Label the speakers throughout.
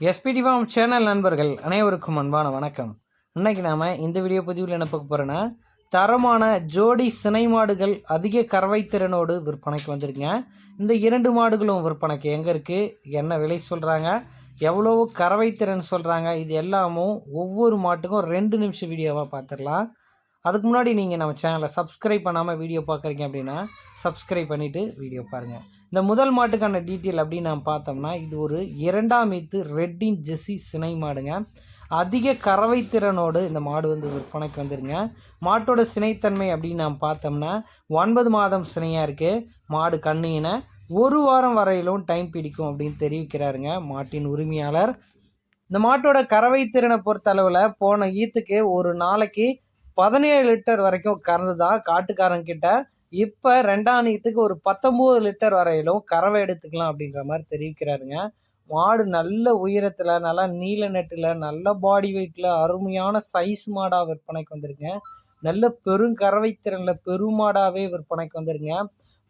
Speaker 1: SPD form channel நண்பர்கள் அனைவருக்கும் அன்பான வணக்கம். இன்னைக்கு நாம் இந்த வீடியோ பதிவில் என்ன பார்க்க போகிறோன்னா தரமான ஜோடி சினை மாடுகள் அதிக கறவை திறனோடு விற்பனைக்கு வந்திருக்குங்க. இந்த இரண்டு மாடுகளும் விற்பனைக்கு எங்கே இருக்குது என்ன விலை சொல்கிறாங்க எவ்வளவு கறவை திறன் சொல்கிறாங்க இது எல்லாமும் ஒவ்வொரு மாட்டுக்கும் ரெண்டு நிமிஷம் வீடியோவாக பார்த்துடலாம். அதுக்கு முன்னாடி நீங்கள் நம்ம சேனலை சப்ஸ்கிரைப் பண்ணாமல் வீடியோ பார்க்குறீங்க அப்படின்னா சப்ஸ்கிரைப் பண்ணிவிட்டு வீடியோ பாருங்கள் இந்த முதல் மாட்டுக்கான டீட்டெயில் அப்படின்னு நம்ம பார்த்தோம்னா இது ஒரு இரண்டாம் ஈத்து ரெட்டின் ஜெஸ்ஸி சினை மாடுங்க. அதிக கறவை திறனோடு இந்த மாடு வந்து விற்பனைக்கு வந்துருங்க. மாட்டோட சினைத்தன்மை அப்படின்னு நாம் பார்த்தோம்னா ஒன்பது மாதம் சினையாக இருக்குது மாடு கண்ணின ஒரு வாரம் வரையிலும் டைம் பிடிக்கும் அப்படின்னு தெரிவிக்கிறாருங்க மாட்டின் உரிமையாளர். இந்த மாட்டோட கறவை திறனை பொறுத்த அளவில் போன ஈத்துக்கு ஒரு நாளைக்கு பதினேழு லிட்டர் வரைக்கும் கறந்துதா காட்டுக்காரங்கிட்ட. இப்போ ரெண்டாம் ஒரு பத்தொம்போது லிட்டர் வரையிலும் கறவை எடுத்துக்கலாம் அப்படின்ற மாதிரி தெரிவிக்கிறாருங்க. மாடு நல்ல உயரத்தில் நல்லா நீல நெட்டில் நல்ல பாடி வெயிட்டில் அருமையான சைஸ் மாடாக விற்பனைக்கு வந்துருங்க. நல்ல பெருங்கறவை திறனில் பெருமாடாகவே விற்பனைக்கு வந்துருங்க.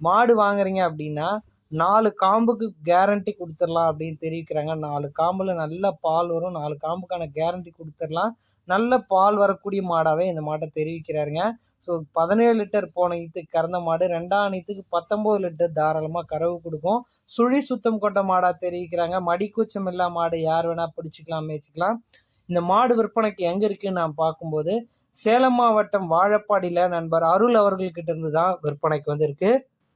Speaker 1: மாடு வாங்குறீங்க அப்படின்னா நாலு காம்புக்கு கேரண்டி கொடுத்துடலாம் அப்படின்னு தெரிவிக்கிறாங்க. நாலு காம்பில் நல்ல பால் வரும். நாலு காம்புக்கான கேரண்டி கொடுத்துடலாம். நல்ல பால் வரக்கூடிய மாடாகவே இந்த மாட்டை தெரிவிக்கிறாருங்க. ஸோ பதினேழு லிட்டர் போன ஈத்துக்கு கறந்த மாடு ரெண்டாம் ஈத்துக்கு பத்தொம்போது லிட்டர் தாராளமாக கறவு கொடுக்கும். சுழி சுத்தம் கொண்ட மாடாக தெரிவிக்கிறாங்க. மடிக்கூச்சம் இல்லா மாடு யார் வேணால் பிடிச்சிக்கலாம் மேய்ச்சிக்கலாம். இந்த மாடு விற்பனைக்கு எங்கே இருக்குன்னு நான் பார்க்கும்போது சேலம் மாவட்டம் வாழப்பாடியில் நண்பர் அருள் அவர்கள்கிட்ட இருந்து தான் விற்பனைக்கு வந்திருக்கு.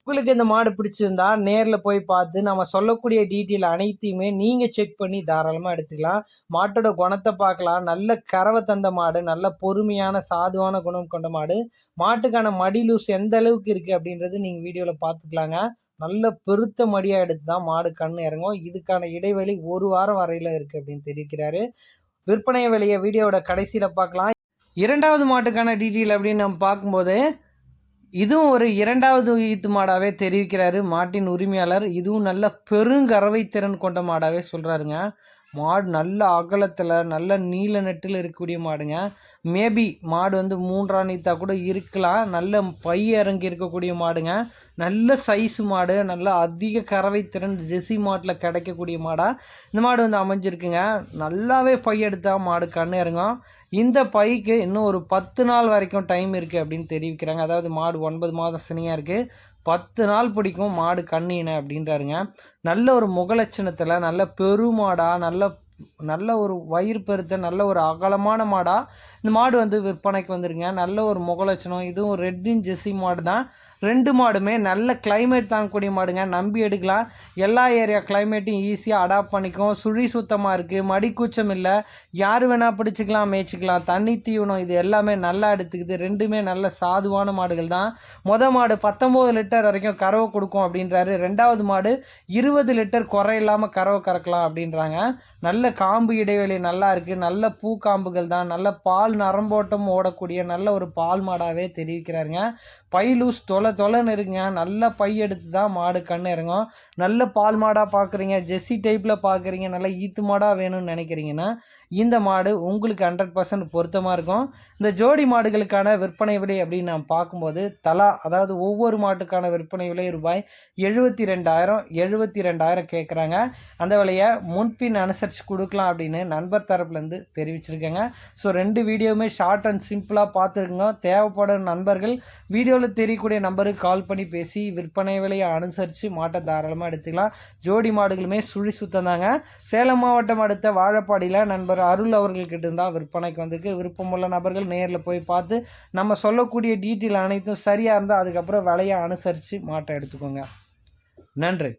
Speaker 1: உங்களுக்கு இந்த மாடு பிடிச்சிருந்தா நேரில் போய் பார்த்து நம்ம சொல்லக்கூடிய டீட்டெயில் அனைத்தையுமே நீங்கள் செக் பண்ணி தாராளமாக எடுத்துக்கலாம். மாட்டோட குணத்தை பார்க்கலாம். நல்ல கறவை தந்த மாடு நல்ல பொறுமையான சாதுவான குணம் கொண்ட மாடு. மாட்டுக்கான மடி லூஸ் எந்த அளவுக்கு இருக்குது அப்படின்றது நீங்கள் வீடியோவில் பார்த்துக்கலாங்க. நல்ல பெருத்த மடியாக எடுத்து தான் மாடு கண் இறங்கும். இதுக்கான இடைவெளி ஒரு வாரம் வரையில் இருக்குது அப்படின்னு தெரிவிக்கிறாரு. விற்பனை விலையை வீடியோவோட கடைசியில் பார்க்கலாம். இரண்டாவது மாட்டுக்கான டீட்டெயில் அப்படின்னு நம்ம பார்க்கும்போது இதுவும் ஒரு இரண்டாவது ஈத்து மாடாகவே தெரிவிக்கிறாரு. மாட்டின் உரிமையாளர் இதுவும் நல்ல பெருங்கறவை திறன் கொண்ட மாடாகவே சொல்கிறாருங்க மாடு நல்ல அகலத்தில் நல்ல நீல நெட்டில் இருக்கக்கூடிய மாடுங்க. மேபி மாடு வந்து மூன்றாம் நீத்தா கூட இருக்கலாம். நல்ல பை இறங்கி இருக்கக்கூடிய மாடுங்க. நல்ல சைஸ் மாடு நல்ல அதிக கறவை திறன் ஜெசி மாட்டில் கிடைக்கக்கூடிய மாடாக இந்த மாடு வந்து அமைஞ்சிருக்குங்க. நல்லாவே பை எடுத்தால் மாடு கண் இறங்கும். இந்த பைக்கு இன்னும் ஒரு பத்து நாள் வரைக்கும் டைம் இருக்குது அப்படின்னு தெரிவிக்கிறாங்க. அதாவது மாடு ஒன்பது மாதம் சினியாக இருக்குது பத்து நாள் பிடிக்கும் மாடு கண்ணீனை அப்படின்றாருங்க. நல்ல ஒரு முகலட்சணத்தில் நல்ல பெருமாடாக நல்ல நல்ல ஒரு வயிறு பெருத்த நல்ல ஒரு அகலமான மாடாக இந்த மாடு வந்து விற்பனைக்கு வந்துருங்க. நல்ல ஒரு முகலட்சணம். இதுவும் ரெட்டின் ஜெஸ்ஸி மாடு தான் ரெண்டு மாடுமே நல்ல கிளைமேட் தாங்கக்கூடிய மாடுங்க. நம்பி எடுக்கலாம். எல்லா ஏரியா கிளைமேட்டையும் ஈஸியாக அடாப்ட் பண்ணிக்கும் சுழி சுத்தமாக இருக்குது மடிக்கூச்சம் இல்லை. யார் வேணால் பிடிச்சிக்கலாம் மேய்ச்சிக்கலாம். தண்ணி தீவனம் இது எல்லாமே நல்லா எடுத்துக்குது. ரெண்டுமே நல்ல சாதுவான மாடுகள் தான். மொத மாடு பத்தொம்போது லிட்டர் வரைக்கும் கறவை கொடுக்கும் அப்படின்றாரு. ரெண்டாவது மாடு இருபது லிட்டர் குறை இல்லாமல் கறவை கறக்கலாம் அப்படின்றாங்க. நல்ல காம்பு இடைவெளி நல்லா இருக்குது நல்ல பூ காம்புகள் தான். நல்ல பால் நரம்போட்டம் ஓடக்கூடிய நல்ல ஒரு பால் மாடாகவே தெரிவிக்கிறாருங்க. பை லூஸ் தொலை தொலைன்னு இருக்குங்க நல்ல பை எடுத்து தான் மாடு கண் இறங்கும். நல்ல பால் மாடாக பார்க்குறீங்க ஜெஸ்ஸி டைப்பில் பார்க்குறீங்க நல்ல ஈத்து மாடாக வேணும்னு நினைக்கிறீங்கன்னா இந்த மாடு உங்களுக்கு ஹண்ட்ரட் பர்சன்ட் பொருத்தமாக இருக்கும். இந்த ஜோடி மாடுகளுக்கான விற்பனை விலை அப்படின்னு நாம் பார்க்கும்போது தலா அதாவது ஒவ்வொரு மாட்டுக்கான விற்பனை விலை ரூபாய் எழுபத்தி ரெண்டாயிரம் எழுபத்தி ரெண்டாயிரம் கேட்குறாங்க. அந்த விலையை முன்பின் அனுசரித்து கொடுக்கலாம் அப்படின்னு நண்பர் தரப்புலேருந்து தெரிவிச்சிருக்கேங்க. ஸோ ரெண்டு வீடியோவுமே ஷார்ட் அண்ட் சிம்பிளாக பார்த்துருக்குங்க. தேவைப்படும் நண்பர்கள் வீடியோவில் தெரியக்கூடிய நம்பருக்கு கால் பண்ணி பேசி விற்பனை விலையை அனுசரித்து மாட்டை தாராளமாக எடுத்துக்கலாம். ஜோடி மாடுகளுமே சுழி சுத்தம் தாங்க. சேலம் மாவட்டம் அடுத்த வாழப்பாடியில் நண்பர் அருள் அவர்கள்கிட்ட இருந்தால் விற்பனைக்கு வந்திருக்கு. விருப்பமுள்ள நபர்கள் நேரில் போய் பார்த்து நம்ம சொல்லக்கூடிய டீட்டெயில் அனைத்தும் சரியாக இருந்தால் அதுக்கப்புறம் விலையை அனுசரித்து மாட்டை எடுத்துக்கோங்க. நன்றி.